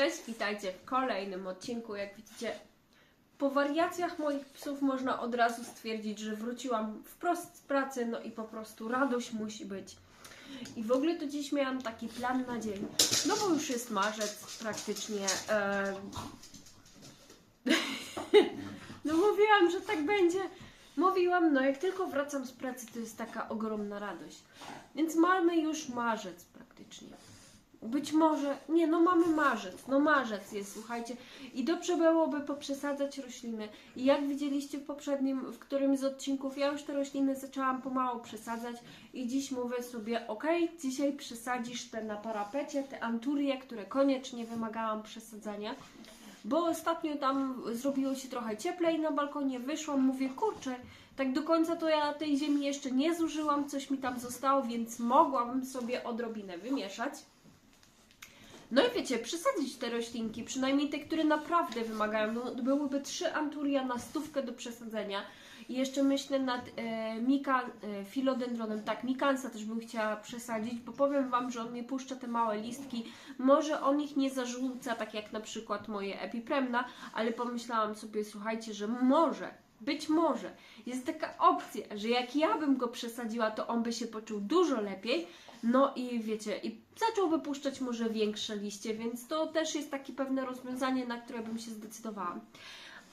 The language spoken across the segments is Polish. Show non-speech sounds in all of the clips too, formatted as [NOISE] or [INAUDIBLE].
Cześć, witajcie w kolejnym odcinku. Jak widzicie, po wariacjach moich psów można od razu stwierdzić, że wróciłam wprost z pracy, no i po prostu radość musi być. I w ogóle to dziś miałam taki plan na dzień, no bo już jest marzec praktycznie. [LAUGHS] no mówiłam, że tak będzie. Mówiłam, no jak tylko wracam z pracy, to jest taka ogromna radość. Więc mamy już marzec praktycznie. Być może, nie, no mamy marzec, no marzec jest, słuchajcie. I dobrze byłoby poprzesadzać rośliny. I jak widzieliście w poprzednim, w którymś z odcinków, ja już te rośliny zaczęłam pomału przesadzać. I dziś mówię sobie, ok, dzisiaj przesadzisz te na parapecie, te anturie, które koniecznie wymagałam przesadzania. Bo ostatnio tam zrobiło się trochę cieplej na balkonie, wyszłam, mówię, kurczę, tak do końca to ja tej ziemi jeszcze nie zużyłam, coś mi tam zostało, więc mogłabym sobie odrobinę wymieszać. No i wiecie, przesadzić te roślinki, przynajmniej te, które naprawdę wymagają. No, byłyby trzy anturia na stówkę do przesadzenia. I jeszcze myślę nad e, mika, e, filodendronem. Tak, mikansa też bym chciała przesadzić, bo powiem Wam, że on nie puszcza te małe listki. Może on ich nie zarzuca, tak jak na przykład moje epipremna, ale pomyślałam sobie, słuchajcie, że może, być może jest taka opcja, że jak ja bym go przesadziła, to on by się poczuł dużo lepiej. No i wiecie, i zaczął wypuszczać może większe liście, więc to też jest takie pewne rozwiązanie, na które bym się zdecydowała.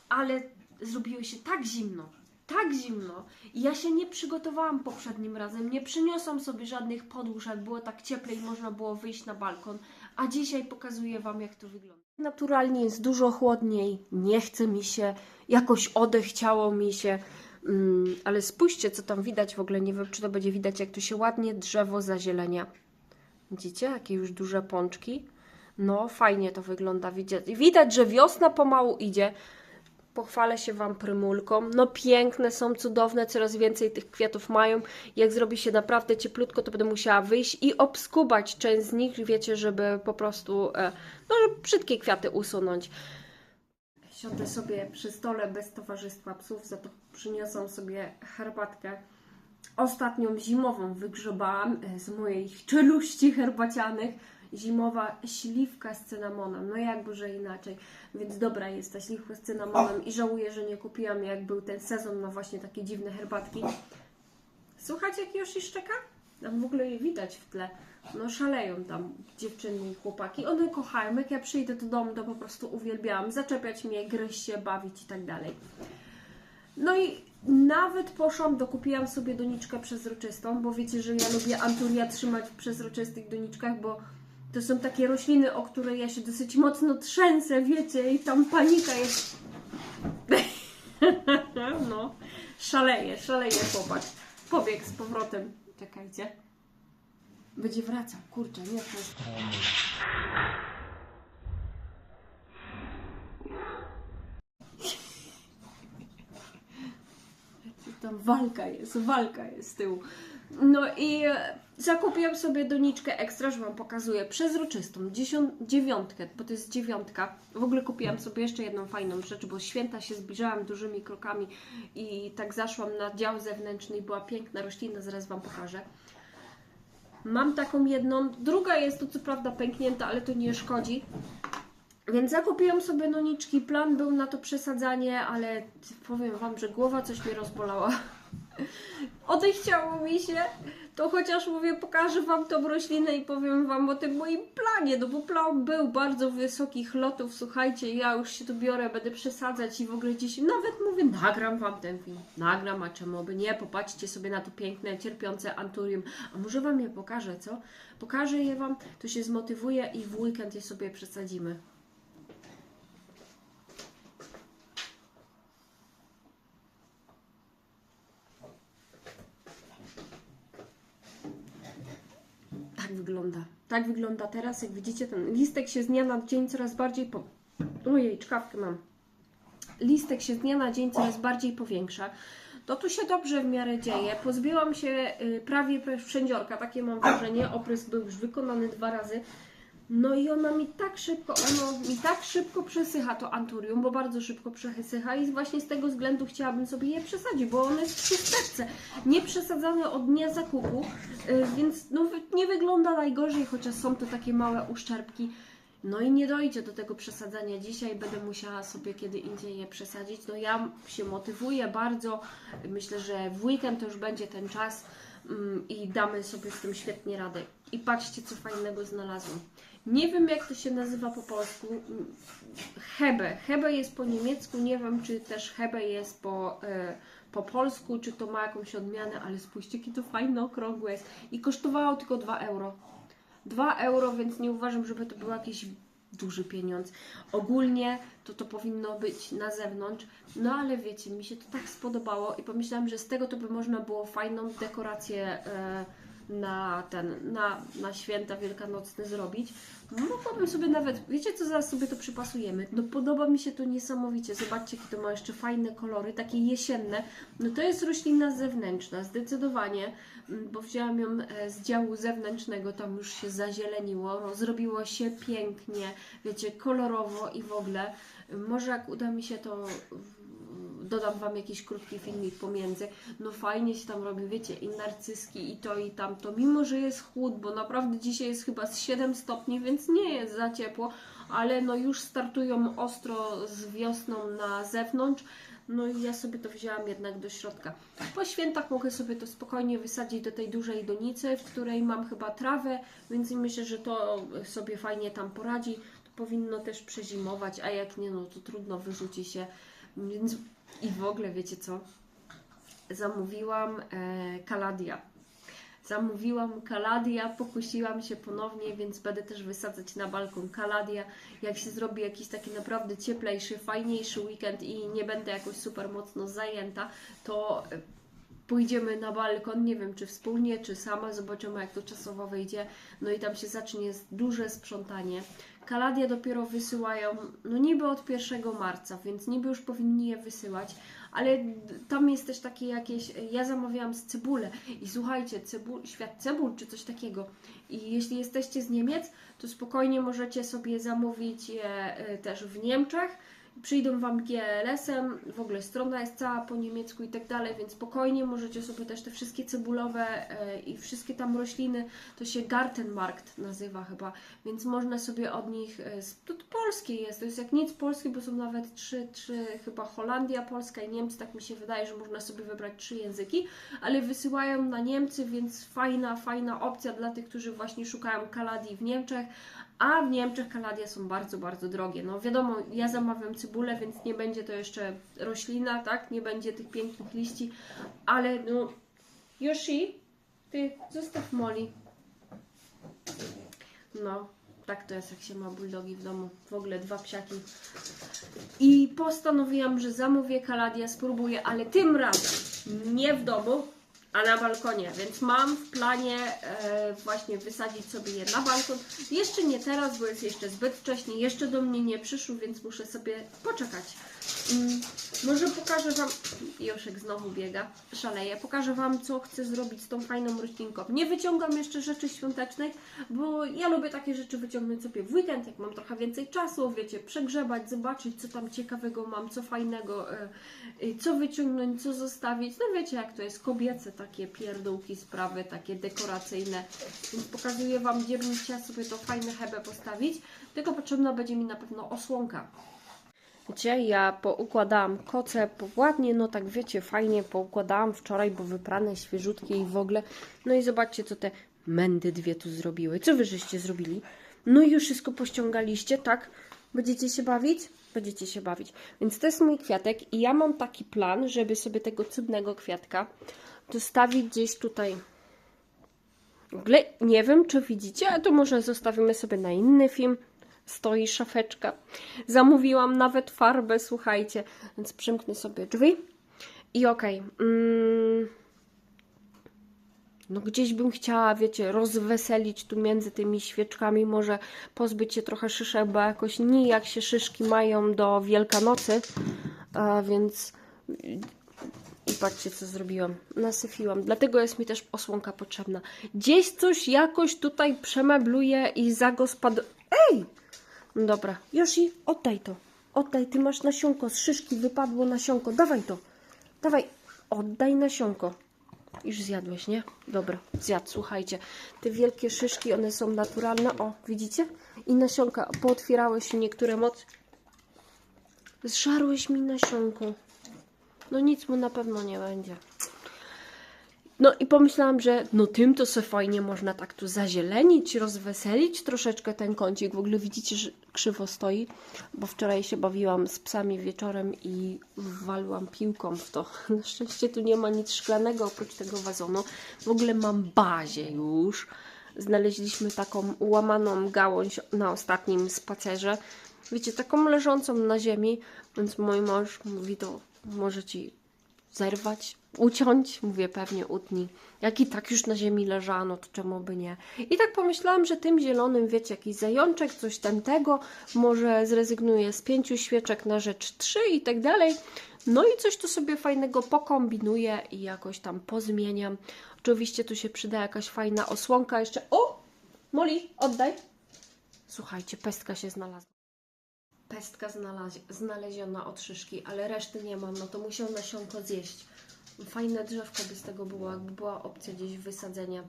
Ale zrobiło się tak zimno, tak zimno i ja się nie przygotowałam poprzednim razem, nie przyniosłam sobie żadnych podłóż, jak było tak cieplej i można było wyjść na balkon, a dzisiaj pokazuję Wam, jak to wygląda. Naturalnie jest dużo chłodniej, nie chce mi się, jakoś odechciało mi się, mm, ale spójrzcie, co tam widać w ogóle, nie wiem, czy to będzie widać, jak tu się ładnie drzewo zazielenia. Widzicie, jakie już duże pączki? No, fajnie to wygląda. Widać, że wiosna pomału idzie. Pochwalę się Wam prymulką. No piękne są, cudowne, coraz więcej tych kwiatów mają. Jak zrobi się naprawdę cieplutko, to będę musiała wyjść i obskubać część z nich, wiecie, żeby po prostu, e, no, żeby brzydkie kwiaty usunąć. Siądę sobie przy stole bez towarzystwa psów, za to przyniosłam sobie herbatkę. Ostatnią zimową wygrzebałam e, z mojej czeluści herbacianych. Zimowa śliwka z cynamonem. No jakby, że inaczej. Więc dobra jest ta śliwka z cynamonem i żałuję, że nie kupiłam jak był ten sezon na właśnie takie dziwne herbatki. Słuchajcie, jak Yoshi szczeka? Tam w ogóle je widać w tle. No szaleją tam dziewczyny i chłopaki. One kochają. Jak ja przyjdę do domu, to po prostu uwielbiałam zaczepiać mnie, gryźć się, bawić i tak dalej. No i nawet poszłam, dokupiłam sobie doniczkę przezroczystą, bo wiecie, że ja lubię anturia trzymać w przezroczystych doniczkach, bo to są takie rośliny, o które ja się dosyć mocno trzęsę, wiecie, i tam panika jest. [LAUGHS] No, szaleje, szaleje chłopak. Pobiegł z powrotem. Czekajcie. Będzie wracał, kurczę, nie to. Tam walka jest, walka jest z tyłu. No i zakupiłam sobie doniczkę ekstra, że Wam pokazuję, przezroczystą, dziesiąt, dziewiątkę, bo to jest dziewiątka. W ogóle kupiłam sobie jeszcze jedną fajną rzecz, bo święta się zbliżałam dużymi krokami i tak zaszłam na dział zewnętrzny i była piękna roślina, zaraz Wam pokażę. Mam taką jedną, druga jest to co prawda pęknięta, ale to nie szkodzi. Więc zakupiłam sobie doniczki, plan był na to przesadzanie, ale powiem Wam, że głowa coś mnie rozbolała. Odechciało mi się, to chociaż mówię, pokażę Wam tą roślinę i powiem Wam o tym moim planie, no bo plan był bardzo wysokich lotów, słuchajcie, ja już się tu biorę, będę przesadzać i w ogóle dziś, nawet mówię, nagram Wam ten film, nagram, a czemu by nie, popatrzcie sobie na to piękne, cierpiące anturium, a może Wam je pokażę, co? Pokażę je Wam, to się zmotywuję i w weekend je sobie przesadzimy. Tak wygląda. Tak wygląda teraz. Jak widzicie, ten listek się z dnia na dzień coraz bardziej po... Ojej, czkawkę mam. Listek się z dnia na dzień coraz bardziej powiększa. To tu się dobrze w miarę dzieje. Pozbyłam się y, prawie wszędziorka, takie mam wrażenie. Oprysk był już wykonany dwa razy. No i ona mi tak szybko, ono mi tak szybko przesycha to anturium, bo bardzo szybko przesycha i właśnie z tego względu chciałabym sobie je przesadzić, bo one jest w szósteczce, nie przesadzane od dnia zakupu, y, więc no, nie wygląda najgorzej, chociaż są to takie małe uszczerbki. No i nie dojdzie do tego przesadzania dzisiaj, będę musiała sobie kiedy indziej je przesadzić. No ja się motywuję bardzo, myślę, że w weekend to już będzie ten czas mm, i damy sobie z tym świetnie radę. I patrzcie, co fajnego znalazłam. Nie wiem, jak to się nazywa po polsku. Hebe. Hebe jest po niemiecku, nie wiem, czy też Hebe jest po, e, po polsku, czy to ma jakąś odmianę, ale spójrzcie, jakie to fajne, okrągłe jest. I kosztowało tylko 2 euro. 2 euro, więc nie uważam, żeby to był jakiś duży pieniądz. Ogólnie to to powinno być na zewnątrz, no ale wiecie, mi się to tak spodobało i pomyślałam, że z tego to by można było fajną dekorację e, na ten, na, na święta wielkanocne zrobić. Mogłabym sobie nawet, wiecie co, zaraz sobie to przypasujemy. No podoba mi się to niesamowicie. Zobaczcie, jakie to ma jeszcze fajne kolory, takie jesienne. No to jest roślina zewnętrzna, zdecydowanie, mm, bo wzięłam ją e, z działu zewnętrznego, tam już się zazieleniło, no, zrobiło się pięknie, wiecie, kolorowo i w ogóle. Może jak uda mi się to dodam Wam jakiś krótki filmik pomiędzy. No fajnie się tam robi, wiecie, i narcyski, i to, i tamto. Mimo, że jest chłód, bo naprawdę dzisiaj jest chyba z 7 stopni, więc nie jest za ciepło, ale no już startują ostro z wiosną na zewnątrz. No i ja sobie to wzięłam jednak do środka. Po świętach mogę sobie to spokojnie wysadzić do tej dużej donicy, w której mam chyba trawę, więc myślę, że to sobie fajnie tam poradzi. To powinno też przezimować, a jak nie, no to trudno, wyrzuci się. Więc i w ogóle wiecie co? Zamówiłam e, kaladia. Zamówiłam kaladia, pokusiłam się ponownie, więc będę też wysadzać na balkon kaladia. Jak się zrobi jakiś taki naprawdę cieplejszy, fajniejszy weekend i nie będę jakoś super mocno zajęta, to e, pójdziemy na balkon, nie wiem czy wspólnie, czy sama, zobaczymy jak to czasowo wyjdzie. No i tam się zacznie duże sprzątanie. Kaladia dopiero wysyłają, no niby od 1 marca, więc niby już powinni je wysyłać, ale tam jest też takie jakieś, ja zamawiałam z cebulę i słuchajcie, cebul, świat cebul czy coś takiego. I jeśli jesteście z Niemiec, to spokojnie możecie sobie zamówić je y, też w Niemczech, przyjdą Wam GLS-em, w ogóle strona jest cała po niemiecku i tak dalej, więc spokojnie możecie sobie też te wszystkie cebulowe e, i wszystkie tam rośliny, to się Gartenmarkt nazywa chyba, więc można sobie od nich, e, to, polskie jest, to jest jak nic polskie, bo są nawet trzy, trzy chyba Holandia, Polska i Niemcy, tak mi się wydaje, że można sobie wybrać trzy języki, ale wysyłają na Niemcy, więc fajna, fajna opcja dla tych, którzy właśnie szukają kaladii w Niemczech, a w Niemczech kaladia są bardzo, bardzo drogie. No wiadomo, ja zamawiam cebulę, więc nie będzie to jeszcze roślina, tak? Nie będzie tych pięknych liści, ale no... Yoshi, ty zostaw Molly. No, tak to jest, jak się ma bulldogi w domu. W ogóle dwa psiaki. I postanowiłam, że zamówię kaladia, spróbuję, ale tym razem nie w domu, a na balkonie, więc mam w planie e, właśnie wysadzić sobie je na balkon. Jeszcze nie teraz, bo jest jeszcze zbyt wcześnie, jeszcze do mnie nie przyszły, więc muszę sobie poczekać. Mm, może pokażę Wam, Joszek znowu biega, szaleje, pokażę Wam, co chcę zrobić z tą fajną roślinką. Nie wyciągam jeszcze rzeczy świątecznych, bo ja lubię takie rzeczy wyciągnąć sobie w weekend, jak mam trochę więcej czasu, wiecie, przegrzebać, zobaczyć, co tam ciekawego mam, co fajnego, e, e, co wyciągnąć, co zostawić. No wiecie, jak to jest, kobiece takie pierdółki, sprawy, takie dekoracyjne. Więc pokazuję Wam, gdzie bym chciała sobie to fajne hebę postawić, tylko potrzebna będzie mi na pewno osłonka. Wiecie, ja poukładałam koce ładnie, no tak wiecie, fajnie poukładałam wczoraj, bo wyprane, świeżutkie i w ogóle. No i zobaczcie, co te mędy dwie tu zrobiły. Co wy żeście zrobili? No i już wszystko pościągaliście, tak? Będziecie się bawić? Będziecie się bawić. Więc to jest mój kwiatek i ja mam taki plan, żeby sobie tego cudnego kwiatka dostawić gdzieś tutaj w ogóle nie wiem, czy widzicie, a to może zostawimy sobie na inny film. Stoi szafeczka. Zamówiłam nawet farbę, słuchajcie. Więc przymknę sobie drzwi. I okej. mm, no gdzieś bym chciała, wiecie, rozweselić tu między tymi świeczkami, może pozbyć się trochę szyszek, bo jakoś nijak się szyszki mają do Wielkanocy. A więc i patrzcie, co zrobiłam. Nasyfiłam. Dlatego jest mi też osłonka potrzebna. Gdzieś coś jakoś tutaj przemebluję i zagospad... Ej! Dobra. Josi, oddaj to. Oddaj, ty masz nasionko. Z szyszki wypadło nasionko. Dawaj to. Dawaj. Oddaj nasionko. Już zjadłeś, nie? Dobra, zjadł, słuchajcie. Te wielkie szyszki, one są naturalne. O, widzicie? I nasionka, pootwierały się niektóre moc. Zżarłeś mi nasionko. No nic mu na pewno nie będzie. No i pomyślałam, że no tym to se fajnie można tak tu zazielenić, rozweselić troszeczkę ten kącik. W ogóle widzicie, że krzywo stoi, bo wczoraj się bawiłam z psami wieczorem i waliłam piłką w to. [LAUGHS] Na szczęście tu nie ma nic szklanego oprócz tego wazonu. W ogóle mam bazie już. Znaleźliśmy taką łamaną gałąź na ostatnim spacerze. Wiecie, taką leżącą na ziemi, więc mój mąż mówi to może ci zerwać, uciąć, mówię pewnie utnij. Jak i tak już na ziemi leżano, to czemu by nie? I tak pomyślałam, że tym zielonym, wiecie, jakiś zajączek, coś tamtego, może zrezygnuję z pięciu świeczek na rzecz trzy i tak dalej. No i coś tu sobie fajnego pokombinuję i jakoś tam pozmieniam. Oczywiście tu się przyda jakaś fajna osłonka jeszcze. O! Moli, oddaj. Słuchajcie, pestka się znalazła pestka znaleziona od szyszki, ale reszty nie mam, no to musiał nasionko zjeść. Fajne drzewko by z tego było, jakby była opcja gdzieś wysadzenia.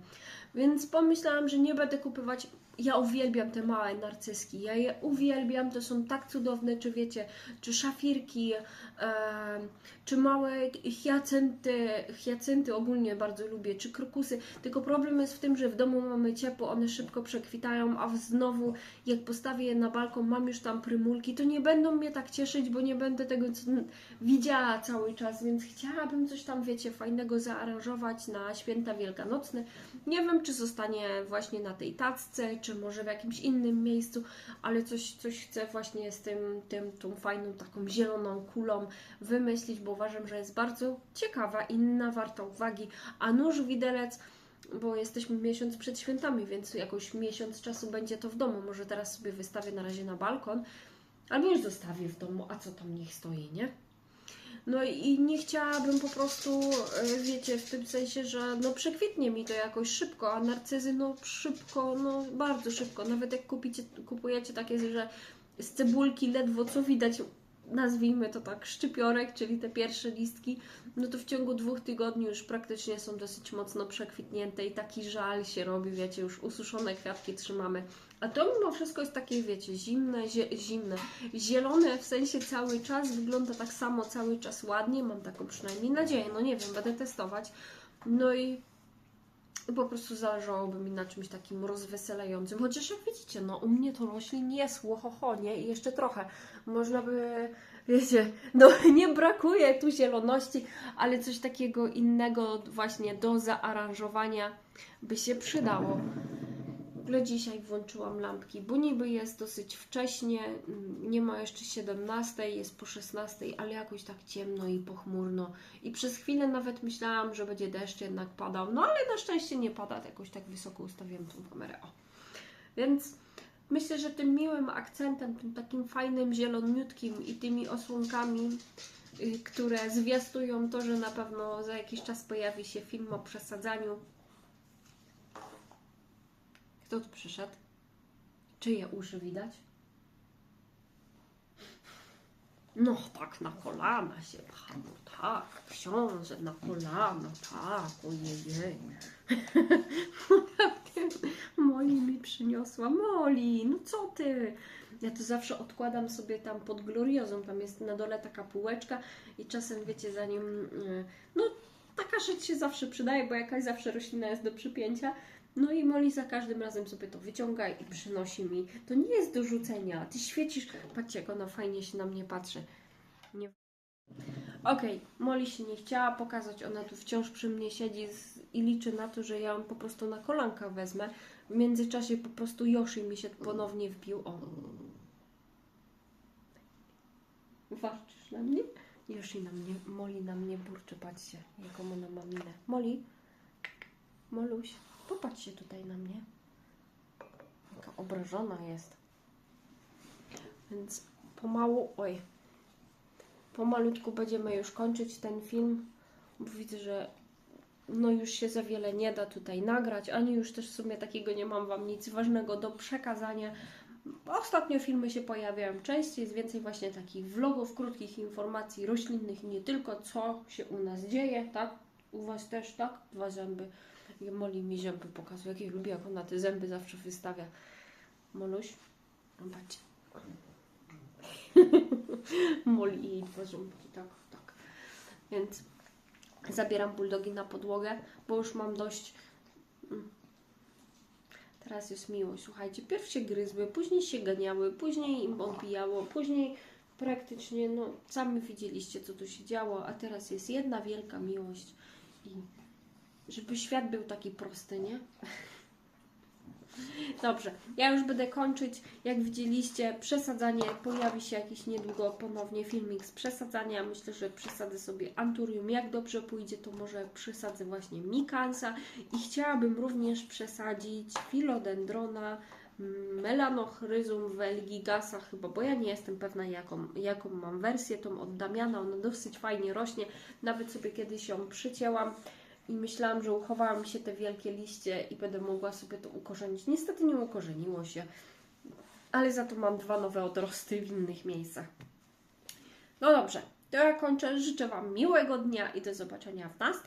Więc pomyślałam, że nie będę kupować. Ja uwielbiam te małe narcyski. Ja je uwielbiam, to są tak cudowne, czy wiecie, czy szafirki, em, czy małe hiacynty, hiacynty ogólnie bardzo lubię, czy krokusy. Tylko problem jest w tym, że w domu mamy ciepło, one szybko przekwitają, a znowu jak postawię je na balkon, mam już tam prymulki, to nie będą mnie tak cieszyć, bo nie będę tego widziała cały czas, więc chciałabym coś tam, wiecie, fajnego zaaranżować na święta wielkanocne. Nie wiem, czy zostanie właśnie na tej tacce, czy może w jakimś innym miejscu, ale coś, coś chcę właśnie z tym, tym, tą fajną taką zieloną kulą wymyślić, bo uważam, że jest bardzo ciekawa, inna, warta uwagi, a nóż widelec bo jesteśmy miesiąc przed świętami, więc jakoś miesiąc czasu będzie to w domu. Może teraz sobie wystawię na razie na balkon, albo już zostawię w domu, a co tam niech stoi, nie? No i nie chciałabym po prostu, e, wiecie, w tym sensie, że no przekwitnie mi to jakoś szybko, a narcyzy no szybko, no bardzo szybko. Nawet jak kupicie, kupujecie takie, że z cebulki ledwo co widać, nazwijmy to tak, szczypiorek, czyli te pierwsze listki, no to w ciągu dwóch tygodni już praktycznie są dosyć mocno przekwitnięte i taki żal się robi, wiecie, już ususzone kwiatki trzymamy. A to mimo wszystko jest takie, wiecie, zimne, zie zimne, zielone w sensie cały czas, wygląda tak samo cały czas ładnie, mam taką przynajmniej nadzieję, no nie wiem, będę testować. No i po prostu zależałoby mi na czymś takim rozweselającym. Chociaż jak widzicie, no u mnie to roślin jest łohoho, nie? I jeszcze trochę. Można by, wiecie, no [LAUGHS] nie brakuje tu zieloności, ale coś takiego innego właśnie do zaaranżowania by się przydało. Ogóle dzisiaj włączyłam lampki, bo niby jest dosyć wcześnie, mm, nie ma jeszcze 17, jest po 16, ale jakoś tak ciemno i pochmurno. I przez chwilę nawet myślałam, że będzie deszcz jednak padał, no ale na szczęście nie pada, jakoś tak wysoko ustawiam tą kamerę. O. Więc myślę, że tym miłym akcentem, tym takim fajnym, zieloniutkim i tymi osłonkami, y, które zwiastują to, że na pewno za jakiś czas pojawi się film o przesadzaniu, kto tu przyszedł? Czyje uszy widać? No tak, na kolana się pcha, no tak, książę na kolana, tak, ojej. [LAUGHS] Moli mi przyniosła, Moli, no co ty? Ja to zawsze odkładam sobie tam pod gloriozą, tam jest na dole taka półeczka i czasem, wiecie, zanim, y, no taka rzecz się zawsze przydaje, bo jakaś zawsze roślina jest do przypięcia, no i Molly za każdym razem sobie to wyciąga i przynosi mi. To nie jest do rzucenia. Ty świecisz. Patrzcie, jak ona fajnie się na mnie patrzy. Nie... Okej, okay. Molly się nie chciała pokazać. Ona tu wciąż przy mnie siedzi z... i liczy na to, że ja ją po prostu na kolanka wezmę. W międzyczasie po prostu Yoshi mi się ponownie wbił. O. Warczysz na mnie? Yoshi na mnie, Molly na mnie burczy. Patrzcie, jaką ona ma minę. Molly? Moluś? Popatrzcie tutaj na mnie. Jaka obrażona jest. Więc pomału, oj, pomalutku będziemy już kończyć ten film, bo widzę, że no już się za wiele nie da tutaj nagrać, ani już też w sumie takiego nie mam Wam nic ważnego do przekazania. Ostatnio filmy się pojawiają częściej, jest więcej właśnie takich vlogów, krótkich informacji roślinnych nie tylko, co się u nas dzieje, tak? U Was też, tak? Dwa zęby. Moli mi zęby pokazuje, jak ja lubię, jak ona te zęby zawsze wystawia. Moluś, patrzcie. [LAUGHS] Moli i jej dwa ząbki, tak, tak. Więc zabieram bulldogi na podłogę, bo już mam dość. mm. Teraz jest miło. Słuchajcie, pierw się gryzły, później się ganiały, później im odbijało, później praktycznie, no, sami widzieliście, co tu się działo, a teraz jest jedna wielka miłość i żeby świat był taki prosty, nie? Dobrze, ja już będę kończyć. Jak widzieliście, przesadzanie pojawi się jakiś niedługo ponownie filmik z przesadzania. Myślę, że przesadzę sobie anturium. Jak dobrze pójdzie, to może przesadzę właśnie mikansa i chciałabym również przesadzić filodendrona, mm, melanochryzum velgigasa chyba, bo ja nie jestem pewna jaką, jaką mam wersję, tą od Damiana, ona dosyć fajnie rośnie, nawet sobie kiedyś ją przycięłam i myślałam, że uchowały mi się te wielkie liście i będę mogła sobie to ukorzenić. Niestety nie ukorzeniło się, ale za to mam dwa nowe odrosty w innych miejscach. No dobrze, to ja kończę. Życzę Wam miłego dnia i do zobaczenia w następnym.